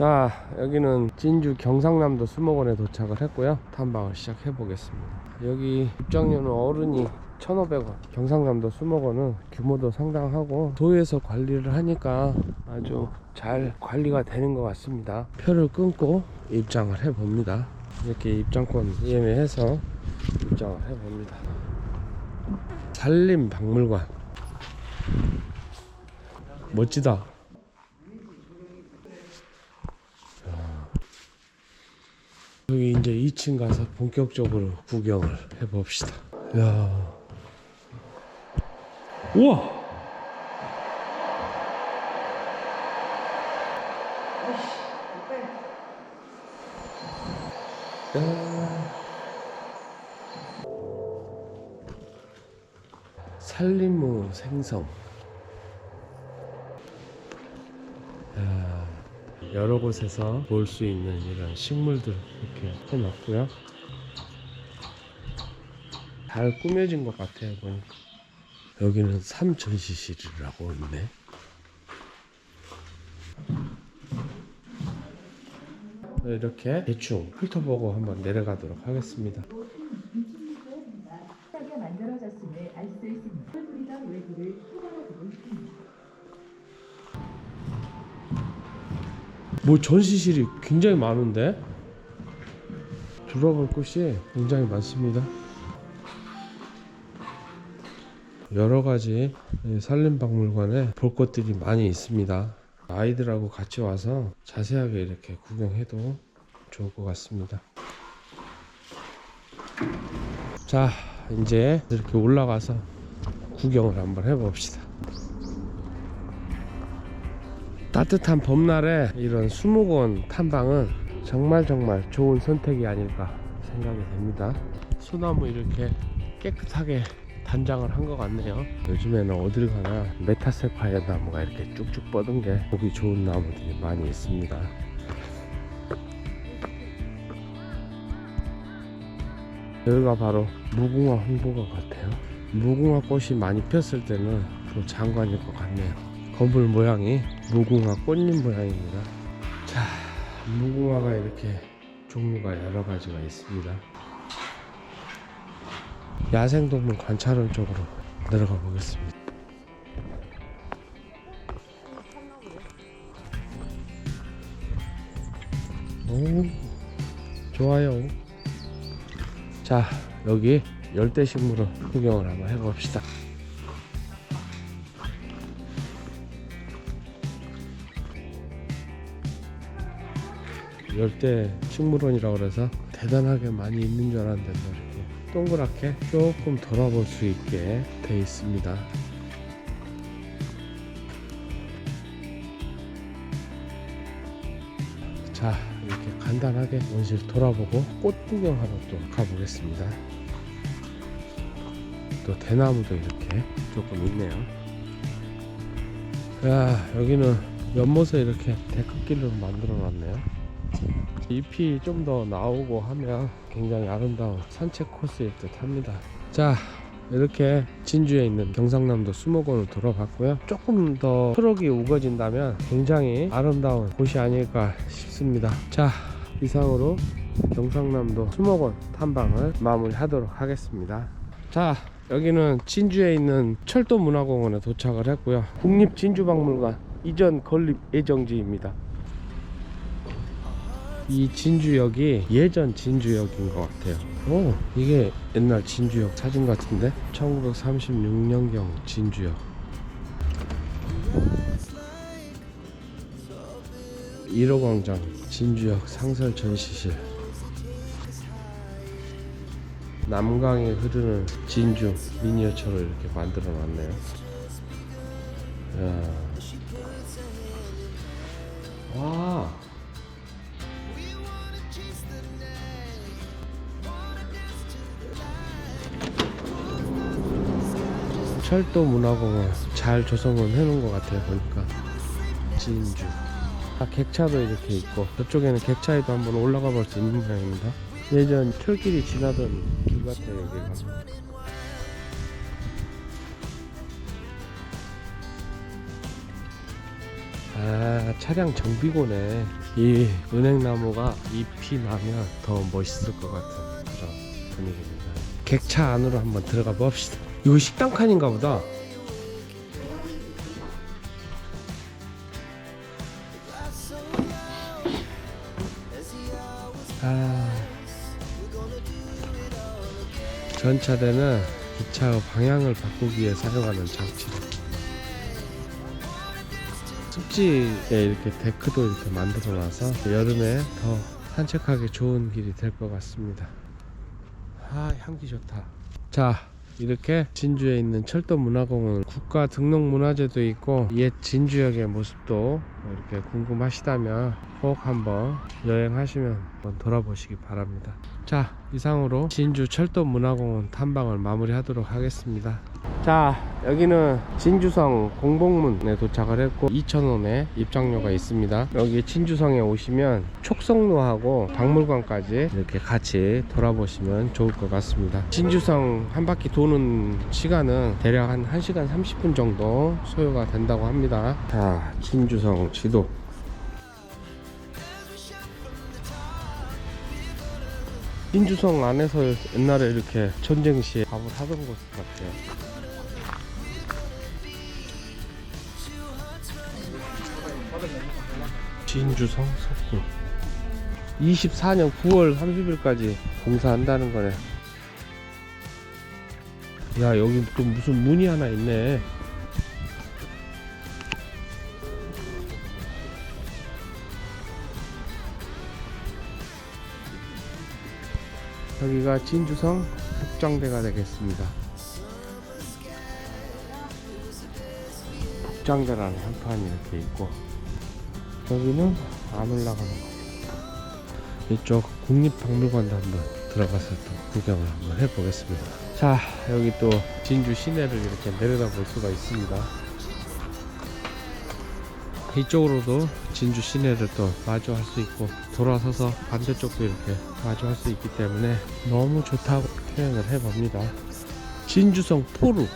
자 여기는 진주 경상남도 수목원에 도착을 했고요 탐방을 시작해 보겠습니다 여기 입장료는 어른이 1,500원. 경상남도 수목원은 규모도 상당하고 도에서 관리를 하니까 아주 잘 관리가 되는 것 같습니다. 표를 끊고 입장을 해 봅니다. 이렇게 입장권 예매해서 입장을 해 봅니다. 산림 박물관. 멋지다. 여기 이제 2층 가서 본격적으로 구경을 해 봅시다. 야. 우와! 산림무 생성. 야, 여러 곳에서 볼 수 있는 이런 식물들 이렇게 해놨고요. 잘 꾸며진 것 같아요, 보니까. 여기는 삼전시실이라고 있네. 이렇게 대충 훑어보고 한번 내려가도록 하겠습니다. 뭐 전시실이 굉장히 많은데 들어볼 곳이 굉장히 많습니다. 여러 가지 이 산림박물관에 볼 것들이 많이 있습니다. 아이들하고 같이 와서 자세하게 이렇게 구경해도 좋을 것 같습니다. 자, 이제 이렇게 올라가서 구경을 한번 해봅시다. 따뜻한 봄날에 이런 수목원 탐방은 정말 정말 좋은 선택이 아닐까 생각이 됩니다. 소나무 이렇게 깨끗하게 단장을 한 것 같네요. 요즘에는 어딜 가나 메타세파이아 나무가 이렇게 쭉쭉 뻗은 게 보기 좋은 나무들이 많이 있습니다. 여기가 바로 무궁화 홍보관 같아요. 무궁화 꽃이 많이 폈을 때는 또 장관일 것 같네요. 건물 모양이 무궁화 꽃잎 모양입니다. 자, 무궁화가 이렇게 종류가 여러 가지가 있습니다. 야생동물 관찰원 쪽으로 내려가 보겠습니다. 오, 좋아요. 자, 여기 열대식물원 구경을 한번 해봅시다. 열대 식물원이라고 그래서 대단하게 많이 있는 줄 알았는데 뭐 이렇게 동그랗게 조금 돌아볼 수 있게 돼 있습니다. 자 이렇게 간단하게 원실 돌아보고 꽃 구경하러 또 가보겠습니다. 또 대나무도 이렇게 조금 있네요. 야 여기는 연못에 이렇게 데크길로 만들어 놨네요. 잎이 좀 더 나오고 하면 굉장히 아름다운 산책 코스일 듯 합니다. 자, 이렇게 진주에 있는 경상남도 수목원을 돌아봤고요. 조금 더 트럭이 우거진다면 굉장히 아름다운 곳이 아닐까 싶습니다. 자, 이상으로 경상남도 수목원 탐방을 마무리하도록 하겠습니다. 자, 여기는 진주에 있는 철도문화공원에 도착을 했고요. 국립진주박물관 이전 건립 예정지입니다. 이 진주역이 예전 진주역인 것 같아요. 오, 이게 옛날 진주역 사진 같은데? 1936년경 진주역. 1호 광장 진주역 상설 전시실. 남강에 흐르는 진주 미니어처로 이렇게 만들어 놨네요. 와. 철도 문화공원 잘 조성은 해놓은 것 같아요 보니까 진주 아, 객차도 이렇게 있고 저쪽에는 객차에도 한번 올라가 볼 수 있는 모양입니다. 예전 철길이 지나던 길 같아요 여기가. 아 차량 정비고네. 이 은행나무가 잎이 나면 더 멋있을 것 같은 그런 분위기입니다. 객차 안으로 한번 들어가 봅시다. 이거 식당 칸인가 보다. 아, 전차대는 기차의 방향을 바꾸기 위해 사용하는 장치입니다. 습지에 이렇게 데크도 이렇게 만들어 놔서 여름에 더 산책하기 좋은 길이 될 것 같습니다. 아, 향기 좋다. 자, 이렇게 진주에 있는 철도 문화공원 국가 등록 문화재도 있고 옛 진주역의 모습도 이렇게 궁금하시다면 꼭 한번 여행하시면 한번 돌아보시기 바랍니다. 자, 이상으로 진주 철도 문화공원 탐방을 마무리하도록 하겠습니다. 자, 여기는 진주성 공복문에 도착을 했고 2,000원의 입장료가 있습니다. 여기 진주성에 오시면 촉성로하고 박물관까지 이렇게 같이 돌아보시면 좋을 것 같습니다. 진주성 한 바퀴 도는 시간은 대략 한 1시간 30분 정도 소요가 된다고 합니다. 자, 진주성 지도 진주성 안에서 옛날에 이렇게 전쟁 시에 밥을 하던 곳 같아요. 진주성 석굴. 24년 9월 30일까지 공사한다는 거네. 야 여기 또 무슨 문이 하나 있네 여기가 진주성 북장대가 되겠습니다 북장대라는 현판이 이렇게 있고 여기는 안 올라가는 거. 이쪽 국립박물관도 한번 들어가서 또 구경을 한번 해보겠습니다. 자, 여기 또 진주 시내를 이렇게 내려다 볼 수가 있습니다. 이쪽으로도 진주 시내를 또 마주할 수 있고 돌아서서 반대쪽도 이렇게 마주할 수 있기 때문에 너무 좋다고 표현을 해봅니다. 진주성 포루.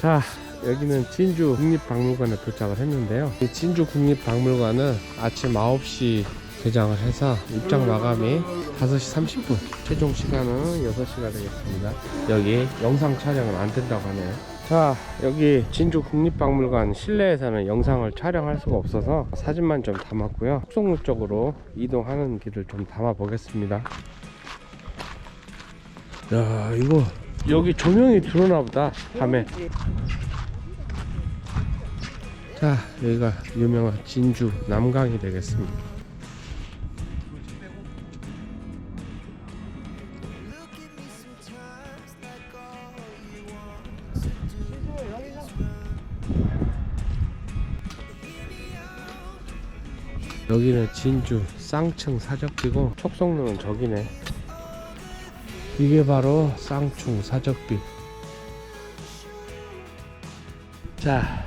자 여기는 진주 국립박물관에 도착을 했는데요. 이 진주 국립박물관은 아침 9시 개장을 해서 입장 마감이 5시 30분. 최종 시간은 6시가 되겠습니다. 여기 영상 촬영은 안 된다고 하네요 자 여기 진주 국립박물관 실내에서는 영상을 촬영할 수가 없어서 사진만 좀 담았고요. 속성로 쪽으로 이동하는 길을 좀 담아 보겠습니다. 야 이거 여기 조명이 들어오나 보다 밤에. 자 여기가 유명한 진주 남강이 되겠습니다 여기는 진주 쌍층 사적지고 촉성로는 저기네. 이게 바로 쌍충 사적빛 자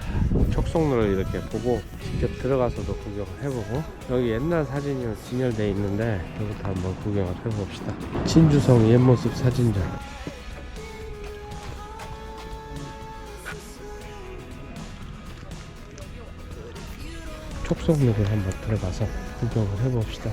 촉성로를 이렇게 보고 직접 들어가서도 구경을 해보고 여기 옛날 사진이 진열되어 있는데 여기부터 한번 구경을 해봅시다. 진주성 옛모습 사진전 촉성로를 한번 들어가서 구경을 해봅시다.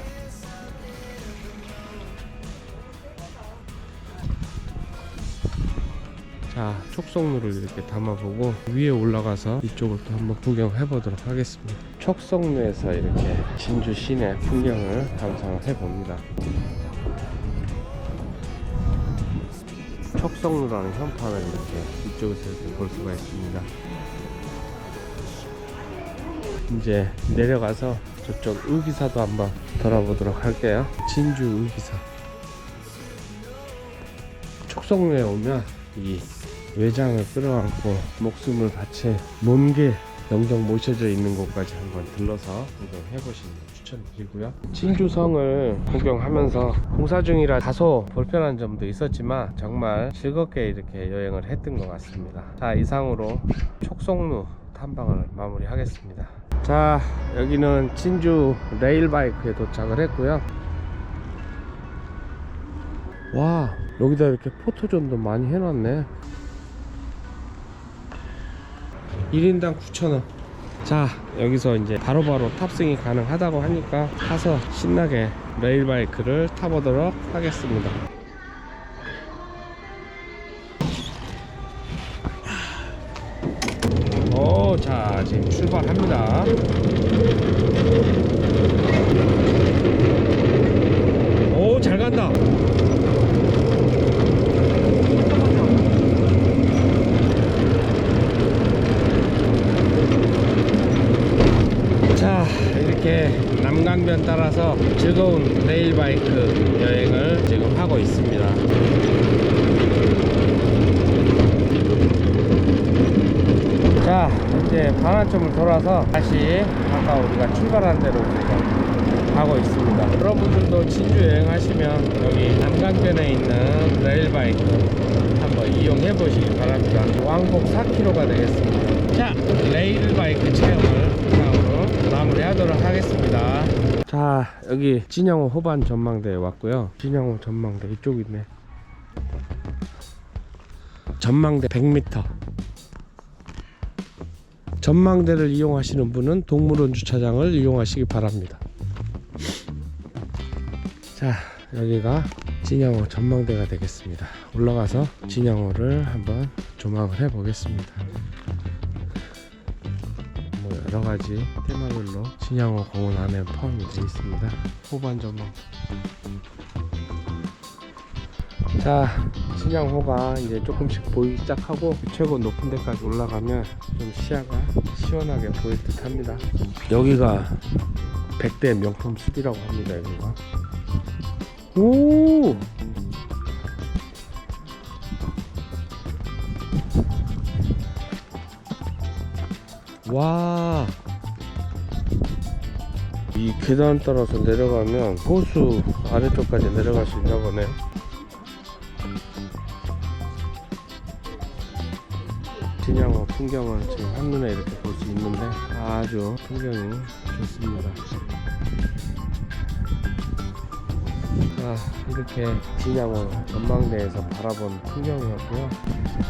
자 촉성로를 이렇게 담아보고 위에 올라가서 이쪽을 또 한번 구경해 보도록 하겠습니다. 촉성로에서 이렇게 진주 시내 풍경을 감상을 해봅니다. 촉성로라는 현판을 이렇게 이쪽에서 이렇게 볼 수가 있습니다 이제 내려가서 저쪽 의기사도 한번 돌아보도록 할게요 진주 의기사 촉성로에 오면 이 외장을 끌어안고 목숨을 바친 몬게 영정 모셔져 있는 곳까지 한번 들러서 구경해 보시는 걸 추천드리고요. 진주성을 구경하면서 공사 중이라 다소 불편한 점도 있었지만 정말 즐겁게 이렇게 여행을 했던 것 같습니다. 자 이상으로 촉송루 탐방을 마무리하겠습니다. 자 여기는 진주 레일바이크에 도착을 했고요. 와 여기다 이렇게 포토존도 많이 해놨네. 1인당 9,000원. 자 여기서 이제 바로바로 탑승이 가능하다고 하니까 타서 신나게 레일바이크를 타보도록 하겠습니다 레일바이크 여행을 지금 하고 있습니다. 자 이제 반환점을 돌아서 다시 아까 우리가 출발한 대로 지금 가고 있습니다. 여러분들도 진주 여행하시면 여기 남강변에 있는 레일바이크 한번 이용해 보시기 바랍니다. 왕복 4km가 되겠습니다. 자 레일바이크 체험을 이상으로 마무리하도록 하겠습니다 자 여기 진양호 호반 전망대에 왔고요. 진양호 전망대 이쪽 있네. 전망대 100m 전망대를 이용하시는 분은 동물원 주차장을 이용하시기 바랍니다. 자 여기가 진양호 전망대가 되겠습니다. 올라가서 진양호를 한번 조망을 해 보겠습니다. 뭐 여러 가지 테마별로 진양호 공원 안에 포함이 되어 있습니다. 호반 전망. 자 진양호가 이제 조금씩 보이기 시작하고 최고 높은 데까지 올라가면 좀 시야가 시원하게 보일 듯 합니다. 여기가 100대 명품 숲이라고 합니다 여기가. 오 와. 이 계단 따라서 내려가면 호수 아래쪽까지 내려갈 수 있나 보네. 진양호 풍경을 지금 한눈에 이렇게 볼 수 있는데 아주 풍경이 좋습니다. 자, 이렇게 진양호 전망대에서 바라본 풍경이었고요.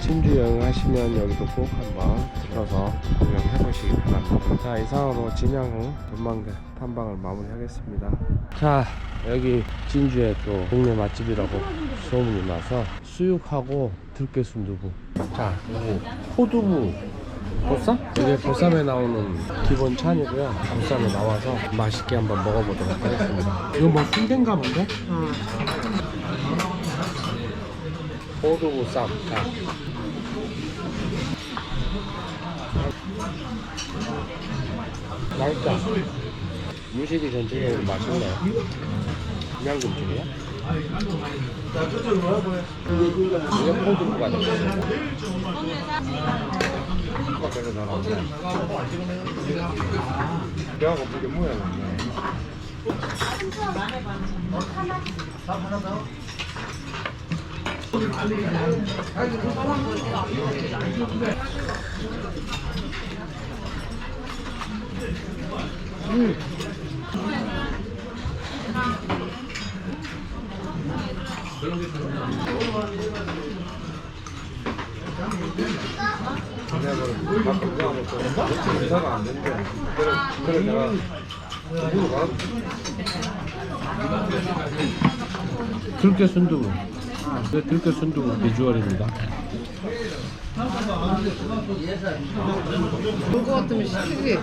진주 여행하시면 여기도 꼭 한번 들어서 구경해 보시기 바랍니다. 자, 이상으로 진양호 전망대 탐방을 마무리하겠습니다. 자, 여기 진주에 또 동네 맛집이라고 소문이 나서 수육하고 들깨 순두부. 자, 여기 호두부 보쌈? 이게 보쌈에 나오는 기본 찬이고요. 보쌈에 나와서 맛있게 한번 먹어보도록 하겠습니다. 이거 뭐 순대인가 본데? 호두부 쌈. 자. 맛있다. 유식이 전체에 맛있네. 그냥 금쪽이야? 이게 호두부가 되겠습 니다. 밖에서 나라는데 배가 고프게 모여놨네 내가 안 된대 그래, 그래 내가 누구로 가 들깨 순두부. 네, 들깨 순두부 비주얼입니다. 그거 같으면 시키게.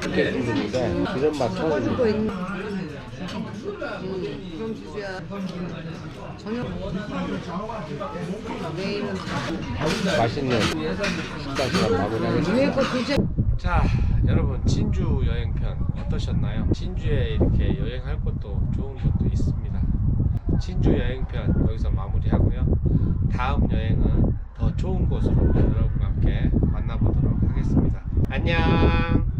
들깨 순두부인데 기름 맛 처음입니다 거 있는 음, 그럼 내일은 맛있는 식사 시간 마무리하겠습니다. 자 여러분 진주 여행편 어떠셨나요? 진주에 이렇게 여행할 곳도 좋은 곳도 있습니다. 진주 여행편 여기서 마무리하고요. 다음 여행은 더 좋은 곳으로 여러분과 함께 만나보도록 안녕